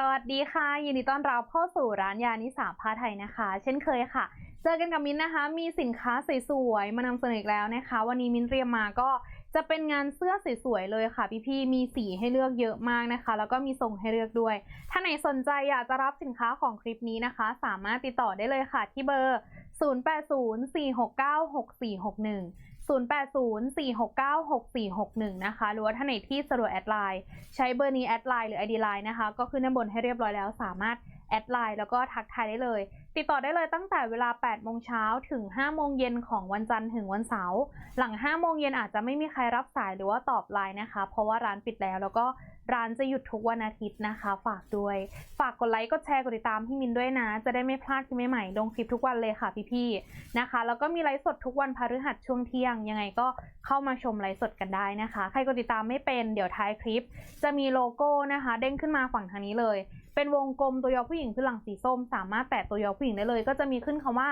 สวัสดีค่ะ ยินดีต้อนรับเข้าสู่ร้านยานิสาผ้าไทยนะคะ เช่นเคยค่ะ เจอกันกับมิ้นนะคะ มีสินค้าสวยๆ มานำเสนออีกแล้วนะคะ วันนี้มิ้นเตรียมมาก็จะเป็นงานเสื้อสวยๆเลยค่ะ พี่ๆ มีสีให้เลือกเยอะมากนะคะ แล้วก็มีทรงให้เลือกด้วย ถ้าไหนสนใจอยากจะรับสินค้าของคลิปนี้นะคะ สามารถติดต่อได้เลยค่ะที่เบอร์ 0804696461 0804696461 นะคะ หรือว่าถ้าไหนที่สะดวกแอดไลน์ใช้เบอร์นี้แอดไลน์หรือ ID ไลน์นะคะ ก็ขึ้นด้านบนให้เรียบร้อยแล้วสามารถแอดไลน์แล้วก็ทักทายได้เลย ติดต่อได้เลยตั้งแต่เวลา 8 โมงเช้าถึง 5 โมงเย็นของวันจันทร์ถึงวันเสาร์หลัง 5 โมงเย็นอาจจะไม่มีใครรับสายหรือว่าตอบไลน์นะคะ เพราะว่าร้านปิดแล้วแล้วก็ ร้านจะหยุดทุกวันอาทิตย์นะคะ ฝากด้วย ฝากกดไลค์กดแชร์กดติดตามพี่มินด้วยนะ จะได้ไม่พลาดคลิปใหม่ๆลงคลิปทุกวันเลยค่ะพี่ๆนะคะ แล้วก็มีไลฟ์สดทุกวันพฤหัสช่วงเที่ยง ยังไงก็เข้ามาชมไลฟ์สดกันได้นะคะ ใครกดติดตามไม่เป็นเดี๋ยวท้ายคลิป จะมีโลโก้นะคะ เด้งขึ้นมาฝั่งทางนี้เลย เป็นวงกลมตัวยอผู้หญิงคือหลังสีส้ม สามารถแตะตัวยอผู้หญิงได้เลย ก็จะมีขึ้นคำว่า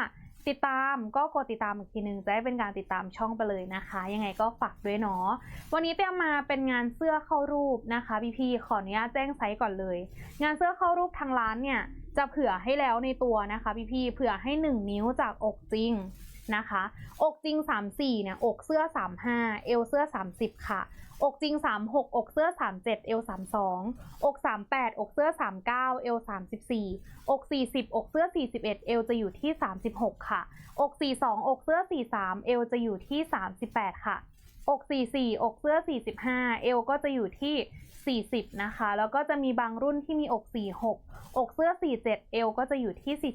ติดตามก็กดติดตามอีกทีหนึ่งจะได้เป็นการติดตามช่องไปเลยนะคะ ยังไงก็ฝากด้วยเนาะวันนี้เตรียมมาเป็นงานเสื้อเข้ารูปนะคะพี่พีขออนุญาตแจ้งไซส์ก่อนเลย งานเสื้อเข้ารูปทางร้านเนี่ยจะเผื่อให้แล้วในตัวนะคะพี่พีเผื่อให้ 1 นิ้วจากอกจริง นะคะ อกจริง 34เนี่ย อกเสื้อ 35 เอวเสื้อ 30 ค่ะ อกจริง 36 อกเสื้อ 37 เอว32 อก 38 อกเสื้อ 39 เอว34 อก 40 อกเสื้อ 41 เอวจะอยู่ที่ 36 ค่ะ อก 42 อกเสื้อ 43 เอวจะอยู่ที่ 38 ค่ะ อก44 อกเสื้อ 45 เอวก็จะอยู่ที่ 40 นะคะ แล้วก็จะมีบางรุ่นที่มีอก 46 อกเสื้อ 47 เอวก็จะอยู่ที่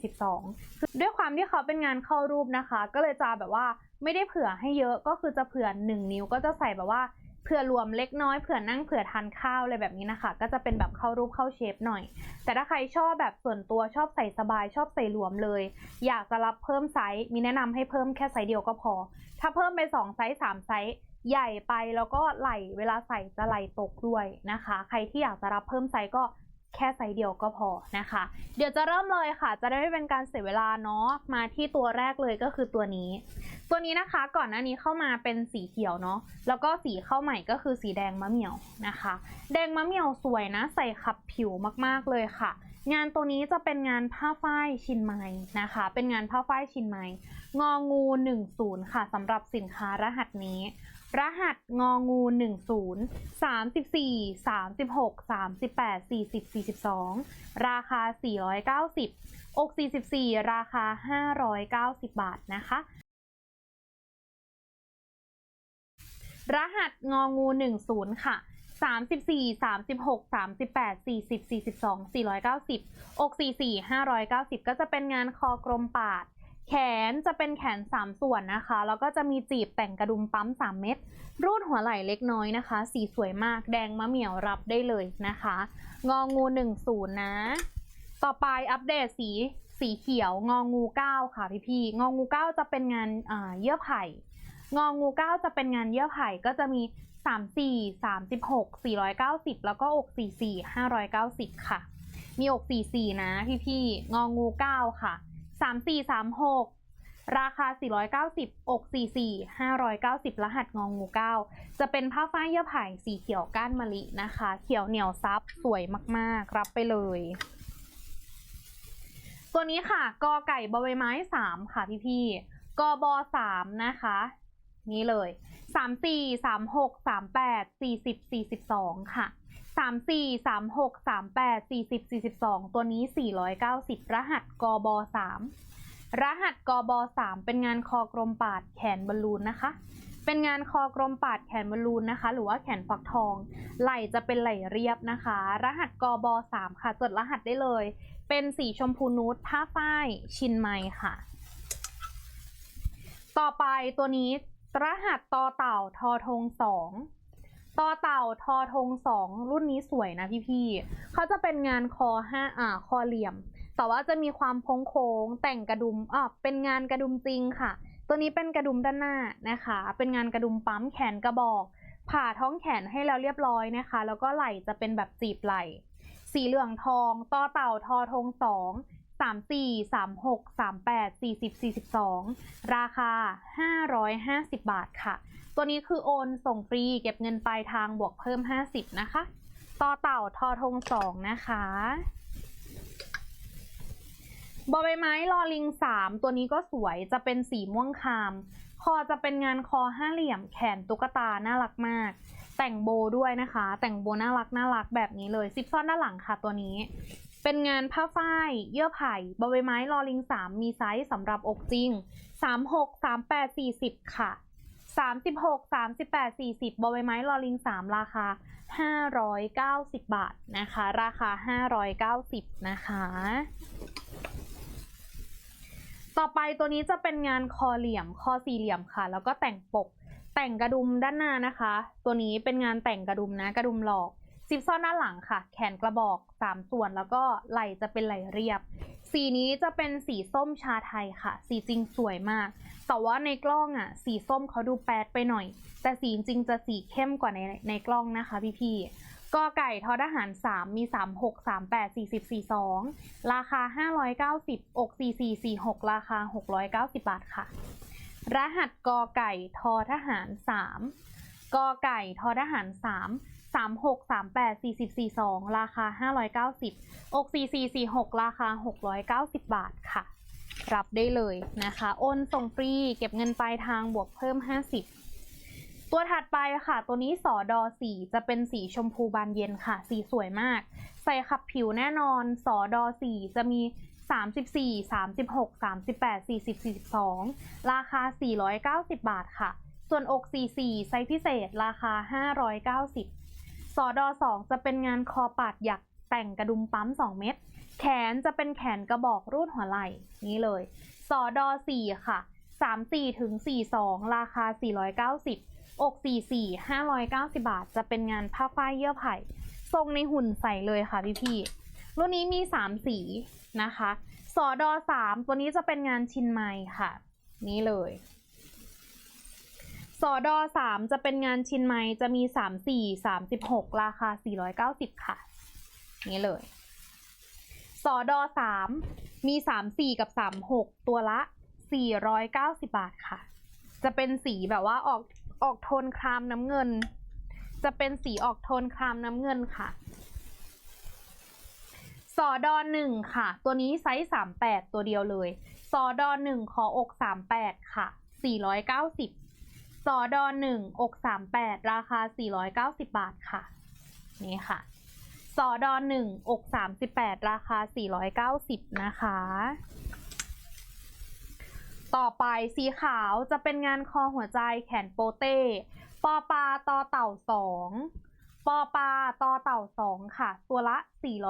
42 ด้วยความที่เขาเป็นงานเข้ารูปนะคะ ก็เลยจะแบบว่าไม่ได้เผื่อให้เยอะก็คือจะเผื่อ 1 นิ้วก็จะใส่แบบว่าเผื่อรวมเล็กน้อยเผื่อนั่งเผื่อทานข้าวอะไรแบบนี้นะคะ ก็จะเป็นแบบเข้ารูปเข้าเชฟหน่อย แต่ถ้าใครชอบแบบส่วนตัวชอบใส่สบายชอบใส่รวมเลย อยากจะรับเพิ่มไซส์มีแนะนำให้เพิ่มแค่ไซส์เดียวก็พอ ถ้าเพิ่มไป2ไซส์3ไซส์ ใหญ่ไปแล้วก็ไหลเวลาใส่จะไหลตกด้วยนะคะ ใครที่อยากจะรับเพิ่มไซส์ก็แค่ไซส์เดียวก็พอนะคะ เดี๋ยวจะเริ่มเลยค่ะ จะได้ไม่เป็นการเสียเวลาเนาะมาที่ตัวแรกเลยก็คือตัวนี้ ตัวนี้นะคะก่อนหน้านี้เข้ามาเป็นสีเขียวเนาะแล้วก็สีเข้าใหม่ก็คือสีแดงมะเหมี่ยวนะคะ แดงมะเหมี่ยวสวยนะใส่ขับผิวมากๆเลยค่ะ งานตัวนี้จะเป็นงานผ้าฝ้ายชินไม้นะคะ เป็นงานผ้าฝ้ายชินไม้งองู 10 ค่ะสำหรับสินค้ารหัสนี้ รหัสงองูหนึ่งศูนย์สามสิบสี่สามสิบหกสามสิบแปดสี่สิบสี่สิบสองราคาสี่ร้อยเก้าสิบอกสี่สิบสี่ราคาห้าร้อยเก้าสิบบาทนะคะ รหัสงองูหนึ่งศูนย์ค่ะสามสิบสี่สามสิบหกสามสิบแปดสี่สิบสี่สิบสองสี่ร้อยเก้าสิบอกสี่สี่ห้าร้อยเก้าสิบก็จะเป็นงานคอกรมปาด แขนจะเป็นแขน 3 ส่วนนะคะ แล้วก็จะมีจีบแต่งกระดุมปั๊ม 3 เม็ดรูดหัวไหล่เล็กน้อยนะคะ สีสวยมากแดงมะเหมี่ยวรับได้เลยนะคะ งองู 10 นะ ต่อไปอัปเดตสีสีเขียวงองู 9 ค่ะพี่พี่งองู 9 จะเป็นงานเยื่อไผ่ งองู 9 จะเป็นงานเยื่อไผ่ก็จะมี 34 36 490 แล้วก็อก44 590 ค่ะ มีอก44 นะพี่พี่งองู 9 ค่ะ 34 36ราคา 490 อก 44 590 รหัสงองู9จะเป็นผ้าฝ้ายเยื่อไผ่สีเขียวก้านมะลินะคะ เขียวเหนียวซับ สวยมากๆ รับไปเลย ตัวนี้ค่ะ กอไก่บใบไม้ 3 ค่ะพี่พี่กอบอ3นะคะ นี่เลย 34 36 38 40 42 ค่ะ 34 36 38 40 42 ตัวนี้ 490 รหัสกบ3รหัสกบ3เป็นงานคอกลมปาดแขนบอลลูนนะคะ เป็นงานคอกลมปาดแขนบอลลูนนะคะ หรือว่าแขนฟักทอง ไหล่จะเป็นไหล่เรียบนะคะ รหัสกบ3ค่ะจดรหัสได้เลย เป็นสีชมพูนูดผ้าฝ้ายชินไมค่ะ ต่อไปตัวนี้รหัสต่อเต่าทอทงสอง ต่อเต่าทอทงสองรุ่นนี้สวยนะพี่ๆเขาจะเป็นงานคอห้าอ่าคอเหลี่ยม แต่ว่าจะมีความโค้งโค้งแต่งกระดุมอ่าเป็นงานกระดุมจริงค่ะ ตัวนี้เป็นกระดุมด้านหน้านะคะ เป็นงานกระดุมปั๊มแขนกระบอก ผ่าท้องแขนให้แล้วเรียบร้อยนะคะ แล้วก็ไหล่จะเป็นแบบจีบไหล่ สีเหลืองทอง ต่อเต่าทอทงสอง สามสี่สามหกสามแปดสี่สิบสี่สิบสองราคาห้าร้อยห้าสิบบาทค่ะ ตัวนี้คือโอนส่งฟรีเก็บเงินปลายทางบวกเพิ่มห้าสิบนะคะ ต่อเต่าทอทงสองนะคะบอใบไม้ลอลิงสามตัวนี้ก็สวยจะเป็นสีม่วงคาม คอจะเป็นงานคอห้าเหลี่ยมแขนตุ๊กตา น่ารักมาก แต่งโบด้วยนะคะ แต่งโบน่ารักน่ารักแบบนี้เลยซิปซ่อนด้านหลังค่ะตัวนี้ เป็นงานผ้าฝ้ายเยื่อไผ่บใบไม้ลอลิงสามมีไซส์สำหรับอกจริงสามหกสามแปดสี่สิบค่ะสามสิบหกสามสิบแปดสี่สิบบใบไม้ลอลิงสามราคาห้าร้อยเก้าสิบบาทนะคะ ราคาห้าร้อยเก้าสิบนะคะ ต่อไปตัวนี้จะเป็นงานคอเหลี่ยมคอสี่เหลี่ยมค่ะ แล้วก็แต่งปกแต่งกระดุมด้านหน้านะคะ ตัวนี้เป็นงานแต่งกระดุมนะกระดุมหลอก ซิปซ่อนด้าหลังค่ะ แขนกระบอก 3 ส่วนแล้วก็ไหล่จะเป็นไหล่เรียบ สีนี้จะเป็นสีส้มชาไทยค่ะ สีจริงสวยมาก แต่ว่าในกล้องอะ สีส้มเขาดูแปดไปหน่อย แต่สีจริงจะสีเข้มกว่าในในกล้องนะคะพี่ๆกอไก่ทอทหาร 3 มี 3 6 3 8 40 42 ราคา 590 อก 4446 ราคา 690 บาทค่ะ รหัสกอไก่ทอทหาร 3 กอไก่ทอทหาร 3 3 6 3 8 40 42 ราคา 590 อก4446 ราคา 690 บาทค่ะ รับได้เลยนะคะ โอนส่งฟรี เก็บเงินปลายทางบวกเพิ่ม 50 ตัวถัดไปค่ะ ตัวนี้สอดอสีจะเป็นสีชมพูบานเย็นค่ะ สีสวยมาก ใส่ขับผิวแน่นอน สอดอสีจะมี34 36 38 40 42 ราคา 490 บาทค่ะ ส่วนอก 44 ไซส์พิเศษราคา 590 สอดอ2จะเป็นงานคอปาดหยักแต่งกระดุมปั๊ม 2 เม็ด แขนจะเป็นแขนกระบอกรูดหัวไหล่นี้เลย สอดอ4ค่ะ 34ถึง42 ราคา 490 อก 44 590 บาท จะเป็นงานผ้าฝ้ายเยื่อไผ่ ทรงในหุ่นใส่เลยค่ะพี่พี่ๆรุ่นนี้มี 3 สีนะคะ สอดอ3ตัวนี้จะเป็นงานชินไมค่ะ นี้เลย สอดอ3จะเป็นงานชินไมจะมี34 36ราคา490ค่ะ นี้เลย สอดอ3มี34กับ36ตัวละ490บาทค่ะ จะเป็นสีแบบว่าออกออกโทนครามน้ำเงิน จะเป็นสีออกโทนครามน้ำเงินค่ะ สอดอหนึ่งค่ะ ตัวนี้ไซส์สามแปดตัวเดียวเลย สอดอหนึ่งขออกสามแปดค่ะสี่ร้อยเก้าสิบ สอดอหนึ่งอกสามแปดราคาสี่ร้อยเก้าสิบบาทค่ะ นี่ค่ะสอดอหนึ่งอกสามสิบแปดราคาสี่ร้อยเก้าสิบนะคะ ต่อไปสีขาวจะเป็นงานคอหัวใจแขนโปเต้ปอปลาตอเต่าสองปอปลาตอเต่าสองค่ะ ตัวละ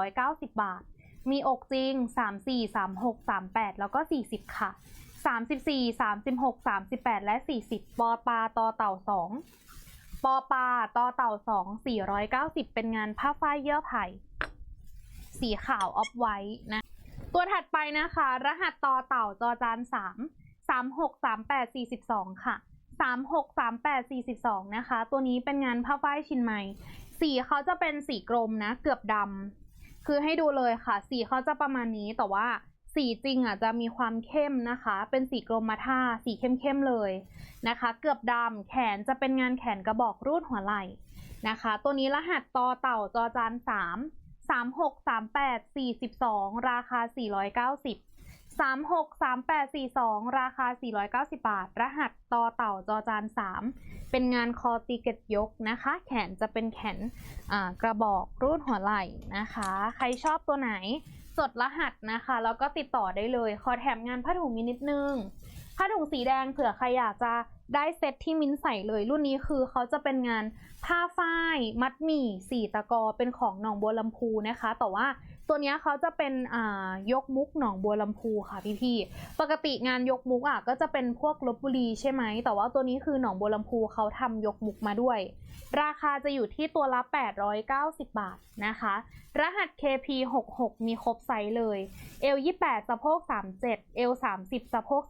490 บาท มีอกจริง 34 36 38 แล้วก็ 40 ค่ะ 34 36 38 และ 40 ปอปลาตอเต่าสองปอปลาตอเต่าสอง490 เป็นงานผ้าฝ้ายเยื่อไผ่ สีขาวออฟไวท์นะ ตัวถัดไปนะคะ รหัสตอเต่าจอจาน 3 3 6 3 8 42 ค่ะ 3 6 3 8 42 นะคะ ตัวนี้เป็นงานผ้าฝ้ายชินไมสีเขาจะเป็นสีกรมนะ เกือบดำคือให้ดูเลยค่ะ สีเขาจะประมาณนี้แต่ว่า สีจริงอะจะมีความเข้มนะคะ เป็นสีกรมท่าสีเข้มๆเลยนะคะ เกือบดำแขนจะเป็นงานแขนกระบอกรูดหัวไหล่นะคะ ตัวนี้รหัสต่อเต่าจอจาน3 3 6 3 8 42ราคา490 3 6 3 8 4 2ราคา490บาท รหัสต่อเต่าจอจาน3เป็นงานคอตีเกตยกนะคะ แขนจะเป็นแขนกระบอกรูดหัวไหล่นะคะ ใครชอบตัวไหน จดรหัสนะคะ แล้วก็ติดต่อได้เลย ขอแถมงานผ้าถุงมีนิดนึงผ้าถุงสีแดงเผื่อใครอยากจะได้เซตที่มิ้นใส่เลย รุ่นนี้คือเขาจะเป็นงานผ้าฝ้าย มัดหมี่สีตะกอเป็นของหนองบัวลำพูนะคะ แต่ว่า ตัวนี้เขาจะเป็นอ่ายกมุกหนองบัวลำพูค่ะพี่ๆปกติงานยกมุกอะก็จะเป็นพวกลบบุรีใช่ไหม แต่ว่าตัวนี้คือหนองบัวลำพูเขาทำยกมุกมาด้วย ราคาจะอยู่ที่ตัวละ 890 บาทนะคะ รหัส KP66 มีครบไซส์เลย L 28 สะโพก 37 L 30 สะโพก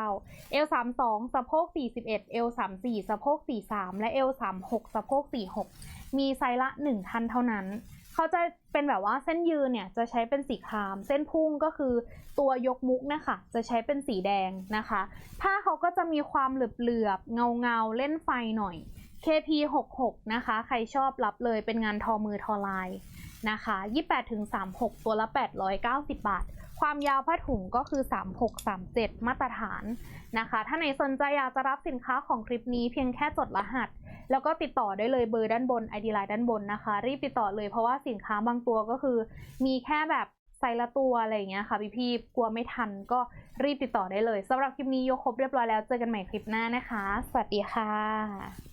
39 L 32 สะโพก 41 L 34 สะโพก 43 และ L 36 สะโพก 46 มีไซส์ละ 1ทันเท่านั้น เขาจะเป็นแบบว่าเส้นยืนเนี่ยจะใช้เป็นสีคราม เส้นพุ่งก็คือตัวยกมุกนะคะจะใช้เป็นสีแดงนะคะ ผ้าเขาก็จะมีความเหลือบๆเงาเงาเล่นไฟหน่อย KP 66นะคะ ใครชอบรับเลยเป็นงานทอมือทอลายนะคะ28ถึง36 ตัวละ 890 บาท ความยาวผ้าถุงก็คือ 36 37 มาตรฐานนะคะ ถ้าไหนสนใจอยากจะรับสินค้าของคลิปนี้เพียงแค่จดรหัส แล้วก็ติดต่อได้เลยเบอร์ด้านบน ID Line ด้านบนนะคะ รีบติดต่อเลยเพราะว่าสินค้าบางตัวก็คือ มีแค่แบบไซส์ละตัวอะไรอย่างเงี้ยค่ะพี่พีกลัวไม่ทันก็รีบติดต่อได้เลยสำหรับคลิปนี้ยกครบเรียบร้อยแล้วเจอกันใหม่คลิปหน้านะคะ สวัสดีค่ะ